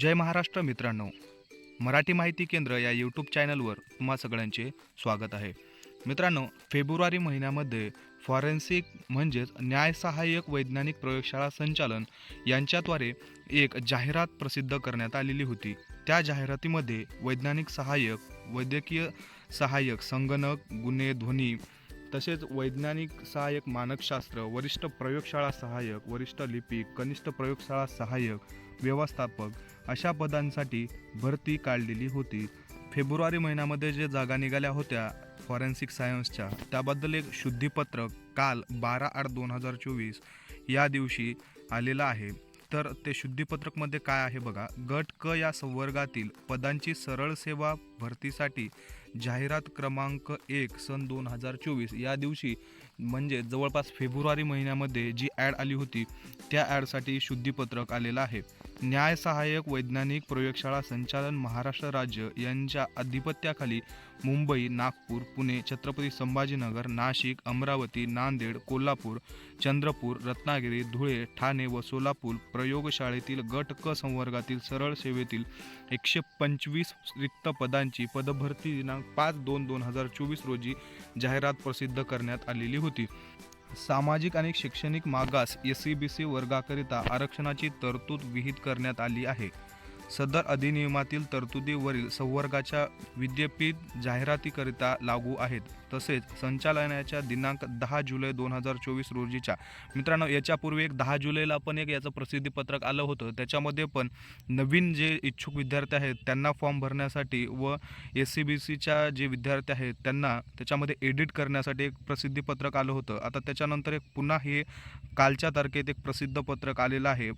जय महाराष्ट्र मित्रांनो. मराठी माहिती केंद्र या यूट्यूब चॅनलवर तुम्हा सगळ्यांचे स्वागत आहे. मित्रांनो फेब्रुवारी महिन्यामध्ये फॉरेन्सिक म्हणजेच न्यायसहाय्यक वैज्ञानिक प्रयोगशाळा संचालन यांच्याद्वारे एक जाहिरात प्रसिद्ध करण्यात आलेली होती. त्या जाहिरातीमध्ये वैज्ञानिक सहाय्यक वैद्यकीय सहाय्यक संगणक गुन्हे ध्वनी तसेच वैज्ञानिक सहाय्यक मानकशास्त्र वरिष्ठ प्रयोगशाळा सहाय्यक वरिष्ठ लिपिक कनिष्ठ प्रयोगशाळा सहाय्यक व्यवस्थापक अशा पदांसाठी भरती काढलेली होती. फेब्रुवारी महिन्यामध्ये जे जागा निघाल्या होत्या फॉरेन्सिक सायन्सच्या त्याबद्दल एक शुद्धीपत्रक काल बारा आठ दोन हजार चोवीस या दिवशी आलेलं आहे. तर ते शुद्धीपत्रकमध्ये काय आहे बघा. गट क या संवर्गातील पदांची सरळ सेवा भरतीसाठी जाहिरात क्रमांक एक सन दोन हजार चोवीस या दिवशी म्हणजे जवळपास फेब्रुवारी महिन्यामध्ये जी ॲड आली होती त्या ॲडसाठी शुद्धीपत्रक आलेलं आहे. न्याय सहाय्यक वैज्ञानिक प्रयोगशाळा संचालन महाराष्ट्र राज्य यांच्या अधिपत्याखाली मुंबई नागपूर पुणे छत्रपती संभाजीनगर नाशिक अमरावती नांदेड कोल्हापूर चंद्रपूर रत्नागिरी धुळे ठाणे व सोलापूर प्रयोगशाळेतील गट क संवर्गातील सरळ सेवेतील एकशे पंचवीस रिक्त पदांची पदभरती दिनांक पाच दोन दोन हजार चोवीस रोजी जाहिरात प्रसिद्ध करण्यात आलेली होती. सामाजिक आणि शैक्षणिक मागास एस सी बी सी वर्गाकरिता आरक्षणाची तरतूद विहित करण्यात आली आहे. सदर अधिनियमातील तरतुदीवरील संवर्गाच्या विद्यापीठ जाहिरातीकरिता लागू आहेत. तसेच संचालनाच्या दिनांक दहा जुलै दोन हजार चोवीस रोजीच्या मित्रांनो याच्यापूर्वी एक दहा जुलैला पण एक याचं प्रसिद्धीपत्रक आलं होतं. त्याच्यामध्ये पण नवीन जे इच्छुक विद्यार्थी आहेत त्यांना फॉर्म भरण्यासाठी व एस सी बी सीच्या जे विद्यार्थी आहेत त्यांना त्याच्यामध्ये एडिट करण्यासाठी एक प्रसिद्धीपत्रक आलं होतं. आता त्याच्यानंतर एक पुन्हा हे कालच्या तारखेत एक प्रसिद्ध पत्रक आलेलं आहे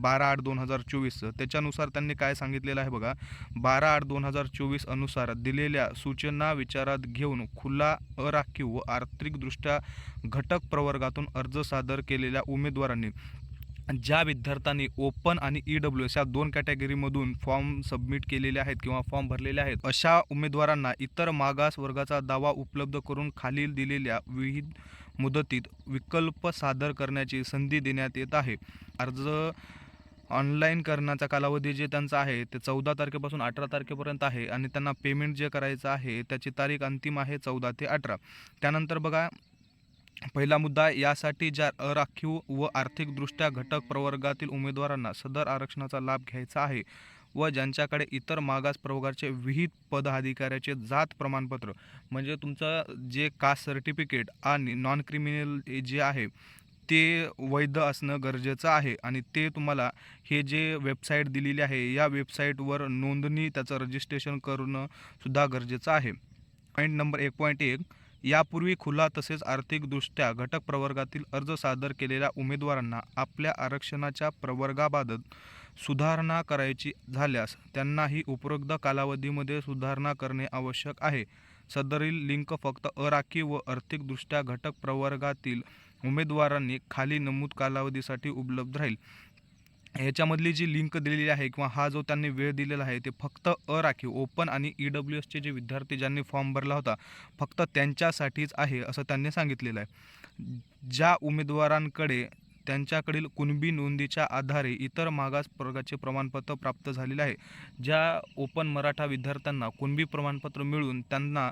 बारा आठ दोन हजार चोवीसचं त्याच्यानुसार त्यांनी काय सांगितलेलं आहे बघा? बारा आठ दोन हजार चोवीस अनुसार दिलेल्या सूचना विचारात घेऊन खुला अराखीव व आर्थिकदृष्ट्या घटक प्रवर्गातून अर्ज सादर केलेल्या उमेदवारांनी ज्या विद्यार्थ्यांनी ओपन आणि ई डब्ल्यू एस या दोन कॅटेगरीमधून फॉर्म सबमिट केलेले आहेत किंवा फॉर्म भरलेले आहेत अशा उमेदवारांना इतर मागास वर्गाचा दावा उपलब्ध करून खालील दिलेल्या विविध मुदतीत विकल्प सादर करण्याची संधी देण्यात येत आहे. अर्ज ऑनलाईन करण्याचा कालावधी जे त्यांचा आहे ते चौदा तारखेपासून अठरा तारखेपर्यंत आहे आणि त्यांना पेमेंट जे करायचं आहे त्याची तारीख अंतिम आहे चौदा ते अठरा. त्यानंतर बघा पहिला मुद्दा यासाठी ज्या अराखीव व आर्थिकदृष्ट्या घटक प्रवर्गातील उमेदवारांना सदर आरक्षणाचा लाभ घ्यायचा आहे व ज्यांच्याकडे इतर मागास प्रवर्गाचे विहित पदाधिकाऱ्याचे जात प्रमाणपत्र म्हणजे तुमचं जे कास्ट सर्टिफिकेट आणि नॉन क्रिमिनल जे आहे ते वैध असणं गरजेचं आहे. आणि ते तुम्हाला हे जे वेबसाईट दिलेली आहे या वेबसाईटवर नोंदणी त्याचं रजिस्ट्रेशन करणं सुद्धा गरजेचं आहे. पॉईंट नंबर एक पॉईंट एक यापूर्वी खुला तसेच आर्थिकदृष्ट्या घटक प्रवर्गातील अर्ज सादर केलेल्या उमेदवारांना आपल्या आरक्षणाच्या प्रवर्गाबाबत सुधारणा करायची झाल्यास त्यांनाही उपरोक्त कालावधीमध्ये सुधारणा करणे आवश्यक आहे. सदरील लिंक फक्त अराखीव व आर्थिकदृष्ट्या घटक प्रवर्गातील उमेदवारांनी खाली नमूद कालावधीसाठी उपलब्ध राहील. ह्याच्यामधली जी लिंक दिलेली आहे किंवा हा जो त्यांनी वेळ दिलेला आहे ते फक्त अ राखीव ओपन आणि ई डब्ल्यू एसचे जे विद्यार्थी ज्यांनी फॉर्म भरला होता फक्त त्यांच्यासाठीच आहे असं त्यांनी सांगितलेलं आहे. ज्या उमेदवारांकडे त्यांच्याकडील कुणबी नोंदीच्या आधारे इतर मागास प्रवर्गाचे प्रमाणपत्र प्राप्त झालेले आहे. ज्या ओपन मराठा विद्यार्थ्यांना कुणबी प्रमाणपत्र मिळून त्यांना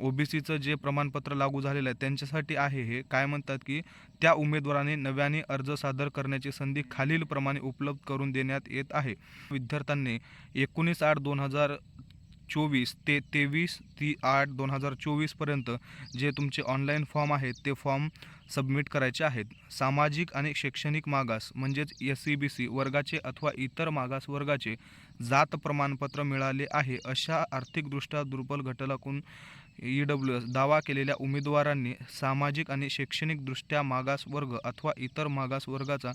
ओ बी सीचं जे प्रमाणपत्र लागू झालेलं आहे त्यांच्यासाठी आहे हे काय म्हणतात की त्या उमेदवाराने नव्याने अर्ज सादर करण्याची संधी खालीलप्रमाणे उपलब्ध करून देण्यात येत आहे. विद्यार्थ्यांनी एकोणीस आठ दोन हजार चोवीस ते तेवीस ती आठ दोन हजार चोवीसपर्यंत जे तुमचे ऑनलाईन फॉर्म आहेत ते फॉर्म सबमिट करायचे आहेत. सामाजिक आणि शैक्षणिक मागास म्हणजेच एस सी बी सी वर्गाचे अथवा इतर मागास वर्गाचे जात प्रमाणपत्र मिळाले आहे अशा आर्थिकदृष्ट्या दुर्बल घटकातून ई डब्ल्यू एस दावा केलेल्या उमेदवारांनी सामाजिक आणि शैक्षणिकदृष्ट्या मागास वर्ग अथवा इतर मागास वर्गाचा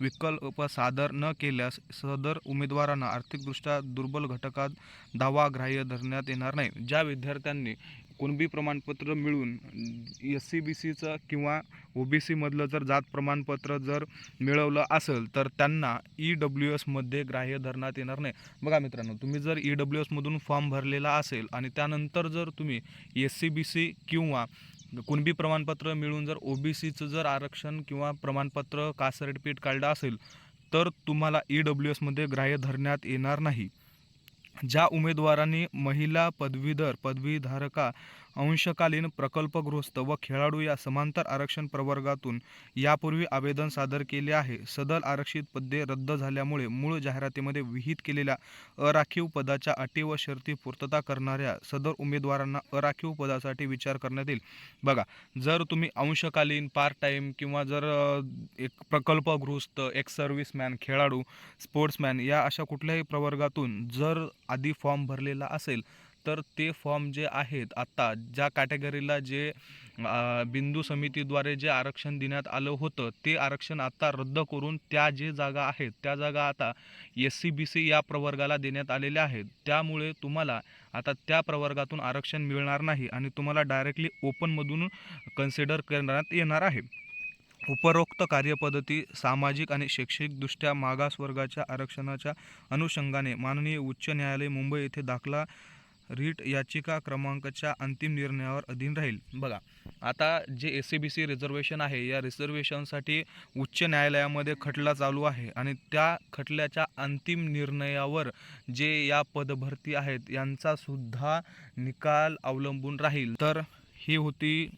विकल्प सादर न केल्यास सदर उमेदवारांना आर्थिकदृष्ट्या दुर्बल घटकात दावा ग्राह्य धरण्यात येणार नाही. ज्या विद्यार्थ्यांनी कुणबी प्रमाणपत्र मिळून एस सी बी सीचं किंवा ओ बी सीमधलं जर जात प्रमाणपत्र जर मिळवलं असेल तर त्यांना ई डब्ल्यू एसमध्ये ग्राह्य धरण्यात येणार नाही. बघा मित्रांनो तुम्ही जर ई डब्ल्यू एसमधून फॉर्म भरलेला असेल आणि त्यानंतर जर तुम्ही एस सी बी सी किंवा कुणबी प्रमाणपत्र मिळून जर ओ बी सीचं जर आरक्षण किंवा प्रमाणपत्र कास्ट सर्टिफिकेट काढलं असेल तर तुम्हाला ई डब्ल्यू एसमध्ये ग्राह्य धरण्यात येणार नाही. ज्या उमेदवारांनी महिला पदवीधर पदवीधारका अंशकालीन प्रकल्पगृहस्थ व खेळाडू या समांतर आरक्षण प्रवर्गातून यापूर्वी आवेदन सादर केले आहे. सदर आरक्षित पदे रद्द झाल्यामुळे मूळ जाहिरातीमध्ये विहित केलेल्या अराखीव पदाच्या अटी व शर्ती पूर्तता करणाऱ्या सदर उमेदवारांना अराखीव पदासाठी विचार करण्यात येईल. बघा जर तुम्ही अंशकालीन पार्ट टाईम किंवा जर एक प्रकल्पगृहस्थ एक सर्व्हिसमॅन खेळाडू स्पोर्ट्समॅन या अशा कुठल्याही प्रवर्गातून जर आधी फॉर्म भरलेला असेल तर ते फॉर्म जे आहेत आत्ता ज्या कॅटेगरीला जे बिंदू समितीद्वारे जे आरक्षण देण्यात आलं होतं ते आरक्षण आत्ता रद्द करून त्या जे जागा आहेत त्या जागा आता एस सी बी सी या प्रवर्गाला देण्यात आलेल्या आहेत. त्यामुळे तुम्हाला आता त्या प्रवर्गातून आरक्षण मिळणार नाही आणि तुम्हाला डायरेक्टली ओपनमधून कन्सिडर करण्यात येणार आहे. उपरोक्त कार्यपद्धती सामाजिक आणि शैक्षणिकदृष्ट्या मागासवर्गाच्या आरक्षणाच्या अनुषंगाने माननीय उच्च न्यायालय मुंबई येथे दाखला रीट याचिका क्रमांकाच्या अंतिम निर्णयावर अधीन राहील. बघा आता जे S C B C reservation आहे या रिझर्वेशनसाठी उच्च न्यायालयामध्ये खटला चालू आहे आणि त्या खटल्याच्या अंतिम निर्णयावर जे या पदभरती आहेत यांचासुद्धा निकाल अवलंबून राहील. तर ही होती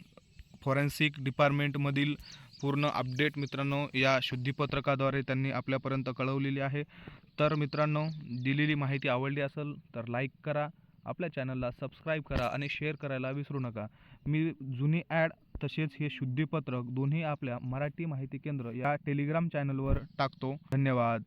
फॉरेन्सिक डिपार्टमेंटमधील पूर्ण अपडेट मित्रांनो या शुद्धीपत्रकाद्वारे त्यांनी आपल्यापर्यंत कळवलेली आहे. तर मित्रांनो दिलेली माहिती आवडली असेल तर लाईक करा. आपल्या चॅनलला सबस्क्राईब करा आणि शेअर करायला विसरू नका. मी जुनी ॲड तसेच हे शुद्धीपत्रक दोन्ही आपल्या मराठी माहिती केंद्र या टेलिग्राम चॅनलवर टाकतो. धन्यवाद.